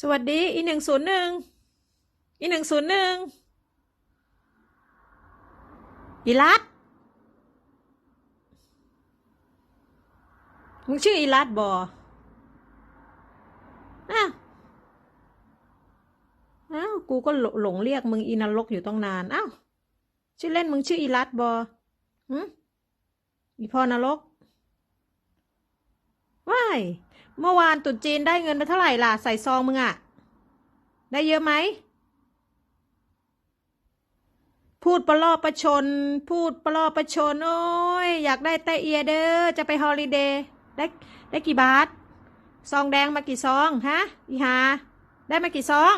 สวัสดีอีหนึ่งศูนย์หนึ่งอีหนึ่งศูนย์หนึ่งอีรัดมึงชื่ออีรัดบออ้าวอ้าวกูก็หลหลงเรียกมึงอีนรกอยู่ต้องนานอ้าวชื่อเล่นมึงชื่ออีรัดบอหืมอีพ่อนรกว้าย เมื่อวานตรุษจีนได้เงินไปเท่าไหร่ล่ะ ใส่ซองมึงอะได้เยอะไหม พูดประลอบประชน พูดประลอบประชน โอ้ย อยากได้แต่เอียเด้อจะไปฮอลิเดย์ได้ได้กี่บาท ซองแดงมากี่ซอง ฮะ อีหา ได้มากี่ซอง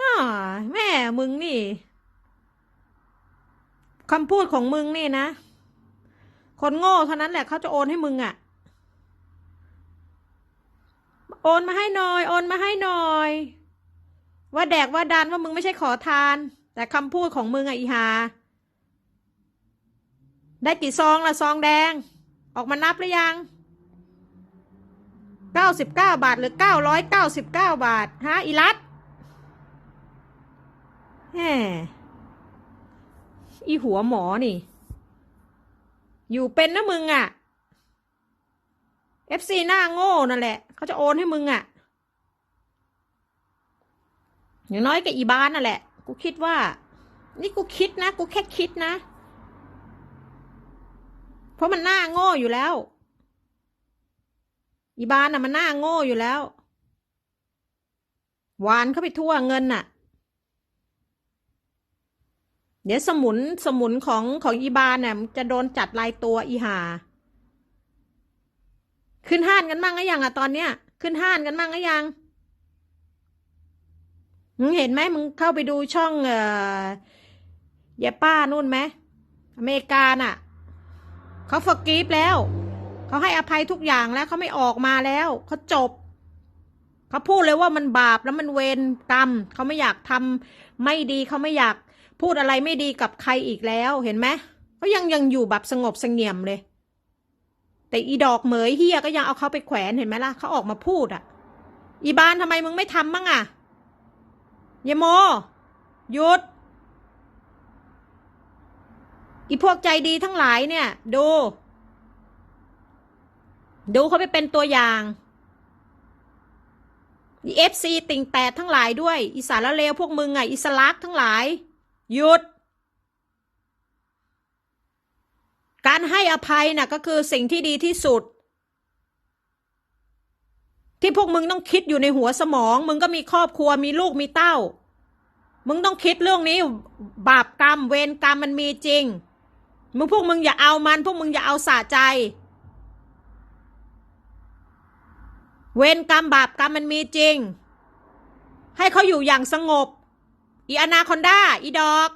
น่าแม่มึงนี่คำพูดของมึงนี่นะ คนโง่เท่านั้นแหละเขาจะโอนให้มึงอะ โอนมาให้หน่อย โอนมาให้หน่อย ว่าแดกว่าดันว่ามึงไม่ใช่ขอทาน แต่คำพูดของมึงอะอีหา ได้กี่ซองละซองแดง ออกมานับหรือยังเก้าสิบเก้าบาทหรือเก้าร้อยเก้าสิบเก้าบาท ฮะ อีรัตแหมอีหัวหมอนี่ อยู่เป็นนะมึงอะเอฟซีหน้าโง่นั่นแหละ เขาจะโอนให้มึงอะ่ะ อย่างน้อยกับอีบานนั่นแหละ กูคิดว่า นี่กูคิดนะ กูแค่คิดนะ เพราะมันหน้าโง่อยู่แล้ว อีบานน่ะมันหน้าโง่อยู่แล้ว หวานเข้าไปทั่วเงินน่ะ เดี๋ยวสมุนสมุนของของอีบานเนี่ยจะโดนจัดลายตัวอีหา ขึ้นห้านกันมั่งก็ยังอะตอนเนี้ย ขึ้นห้านกันมั่งก็ยังมึงเห็นไหมมึงเข้าไปดูช่องเอ่อยาป้านู่นไหมอเมริกาน่ะเขาฟกีฟแล้วเขาให้อภัยทุกอย่างแล้วเขาไม่ออกมาแล้วเขาจบเขาพูดเลยว่ามันบาปแล้วมันเวรกรรมเขาไม่อยากทำไม่ดีเขาไม่อยากพูดอะไรไม่ดีกับใครอีกแล้วเห็นไหมเขายังยังอยู่แบบสงบสงี่ยมเลย แต่อีดอกเหมยเฮียก็ยังเอาเขาไปแขวนเห็นไหมล่ะเขาออกมาพูดอะ อีบานทำไมมึงไม่ทำบ้างอะยโมหยุด อีพวกใจดีทั้งหลายเนี่ย ดู ดูเขาไปเป็นตัวอย่างอีเอฟซีติ่งแตดทั้งหลายด้วย อีสารเลวพวกมึงอะอิสลักทั้งหลาย หยุด การให้อภัยน่ะก็คือสิ่งที่ดีที่สุด ที่พวกมึงต้องคิดอยู่ในหัวสมอง มึงก็มีครอบครัวมีลูกมีเต้า มึงต้องคิดเรื่องนี้ บาปกรรมเวรกรรมมันมีจริง มึงพวกมึงอย่าเอามัน พวกมึงอย่าเอาสะใจ เวรกรรมบาปกรรมมันมีจริง ให้เขาอยู่อย่างสงบ อีอนาคอนด้าอีดอก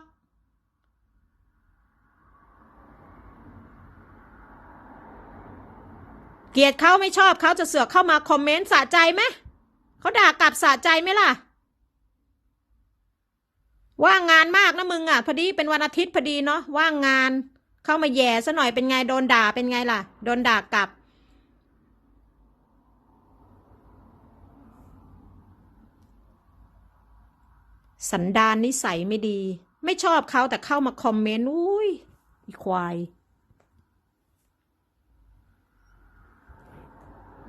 เกลียดเขาไม่ชอบเขาจะเสือกเข้ามาคอมเมนต์สะใจไหมเขาด่ากลับสะใจไหมล่ะ ว่างงานมากนะมึงอะ พอดีเป็นวันอาทิตย์พอดีเนาะว่างงาน เข้ามาแย่ซะหน่อยเป็นไงโดนด่าเป็นไงล่ะ โดนด่ากลับ สันดานนิสัยไม่ดี ไม่ชอบเขาแต่เข้ามาคอมเมนต์อุ้ยอีควาย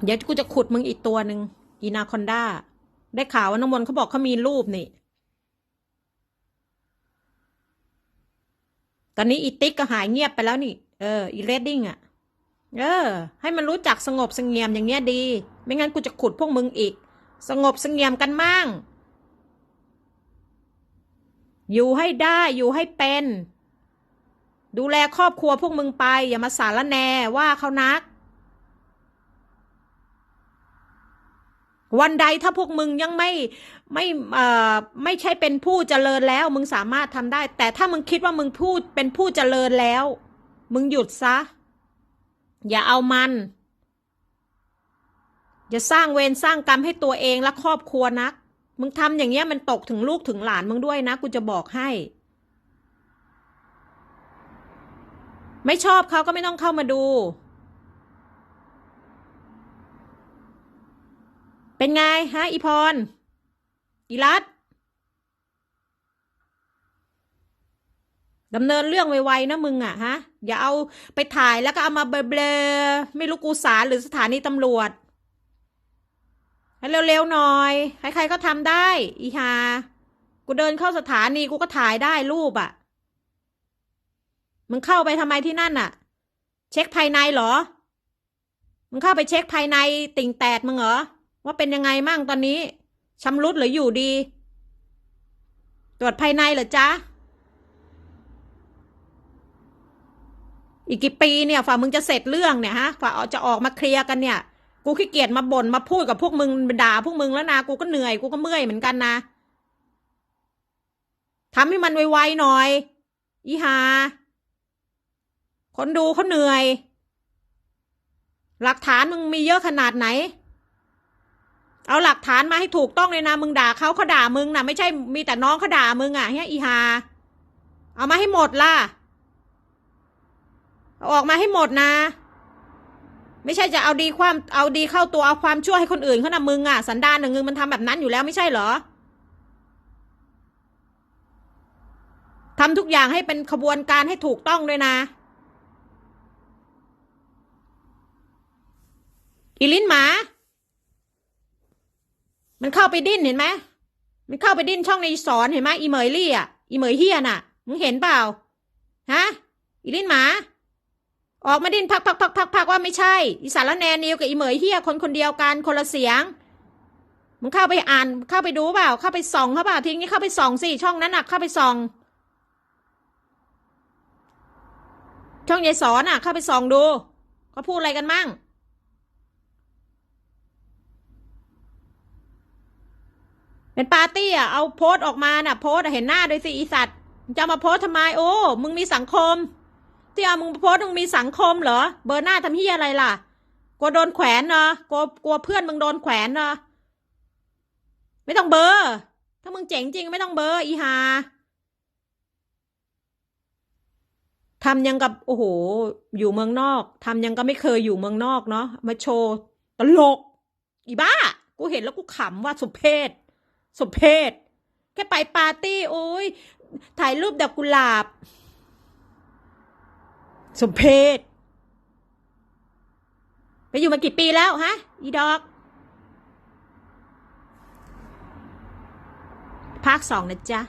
เดี๋ยวกูจะขุดมึงอีกตัวหนึ่งอีนาคอนด้า ได้ข่าวว่าน้ำมนต์เขาบอกเขามีรูปนี่ ตอนนี้อีติ๊กก็หายเงียบไปแล้วนี่ เออ อีเรดดิ้งอะ เออ ให้มันรู้จักสงบสงี่ยมอย่างเงี้ยดี ไม่งั้นกูจะขุดพวกมึงอีก สงบสงี่ยมกันมั่ง อยู่ให้ได้อยู่ให้เป็น ดูแลครอบครัวพวกมึงไป อย่ามาสารแหนว่าเขานัก วันใดถ้าพวกมึงยังไม่ไม่เอ่อไม่ใช่เป็นผู้เจริญแล้ว มึงสามารถทำได้ แต่ถ้ามึงคิดว่ามึงพูดเป็นผู้เจริญแล้ว มึงหยุดซะ อย่าเอามัน อย่าสร้างเวรสร้างกรรมให้ตัวเองและครอบครัวนัก มึงทำอย่างเงี้ยมันตกถึงลูกถึงหลานมึงด้วยนะกูจะบอกให้ ไม่ชอบเขาก็ไม่ต้องเข้ามาดู ไป เป็นไงฮะอีพรอีรัตดำเนินเรื่องไวๆนะมึงอะฮะ อย่าเอาไปถ่ายแล้วก็เอามาเบลอไม่รู้กูสารหรือสถานีตำรวจให้เร็วๆหน่อย ใครๆก็ทำได้ อีฮากูเดินเข้าสถานีกูก็ถ่ายได้รูปอะมึงเข้าไปทำไมที่นั่นอะเช็คภายในเหรอ มึงเข้าไปเช็คภายในติ่งแตดมึงเหรอ ว่าเป็นยังไงมั่งตอนนี้ชำรุดหรืออยู่ดี ตรวจภายในเหรอจ๊ะ อีกกี่ปีเนี่ยฝ่ามึงจะเสร็จเรื่องเนี่ยฮะฝ่าจะออกมาเคลียร์กันเนี่ย กูขี้เกียจมาบ่นมาพูดกับพวกมึงด่าพวกมึงแล้วนะกูก็เหนื่อยกูก็เมื่อยเหมือนกันนะทำให้มันไวๆหน่อย อีหาคนดูเขาเหนื่อย หลักฐานมึงมีเยอะขนาดไหน เอาหลักฐานมาให้ถูกต้องเลยนะ มึงด่าเขาเขาด่ามึงนะไม่ใช่มีแต่น้องเขาด่ามึงอะเฮียอีหาเอามาให้หมดล่ะเอาออกมาให้หมดนะ ไม่ใช่จะเอาดีความเอาดีเข้าตัวเอาความชั่วให้คนอื่นเขานะมึงอะสันดานหนึ่งมึงมันทำแบบนั้นอยู่แล้วไม่ใช่เหรอทำทุกอย่างให้เป็นขบวนการให้ถูกต้องด้วยนะอีลิ้นหมา มันเข้าไปดิ้นเห็นไหมมันเข้าไปดิ้นช่องในสอนเห็นไหมอีเหมยลี่อะอีเหมยเฮียน่ะ มึงเห็นเปล่า ฮะ อีลิ้นหมา ออกมาดิ้นพักพักพักพักพักว่าไม่ใช่ อีสารแนนิวกับอีเหมยเฮียคนคนเดียวกันคนละเสียง มึงเข้าไปอ่าน เข้าไปดูเปล่า เข้าไปส่องเขาเปล่าทีนี้เข้าไปส่องสิช่องนั้นน่ะเข้าไปส่อง ช่องยายสอนอะ เข้าไปส่องดูเขาพูดอะไรกันมั่ง เป็นปาร์ตี้อะเอาโพสต์ออกมาน่ะ โพสต์เห็นหน้าด้วยสิอีสัตว์จะมาโพสต์ทำไมโอ้ มึงมีสังคม ที่เอามึงโพสต์มึงมีสังคมเหรอ เบอร์หน้าทำเฮียอะไรล่ะกลัวโดนแขวนเนาะกลัวกลัวเพื่อนมึงโดนแขวนเนาะไม่ต้องเบอร์ ถ้ามึงเจ๋งจริงไม่ต้องเบอร์อีหาทำยังกับโอ้โห อยู่เมืองนอกทำยังก็ไม่เคยอยู่เมืองนอกเนาะมาโชว์ตลก อีบ้า กูเห็นแล้วกูขำว่าสุเพศ สมเพศแค่ไปปาร์ตี้โอ้ยถ่ายรูปดอกกุหลาบ สมเพศไปอยู่มากี่ปีแล้วฮะ อีดอก ภาคสองนะจ๊ะ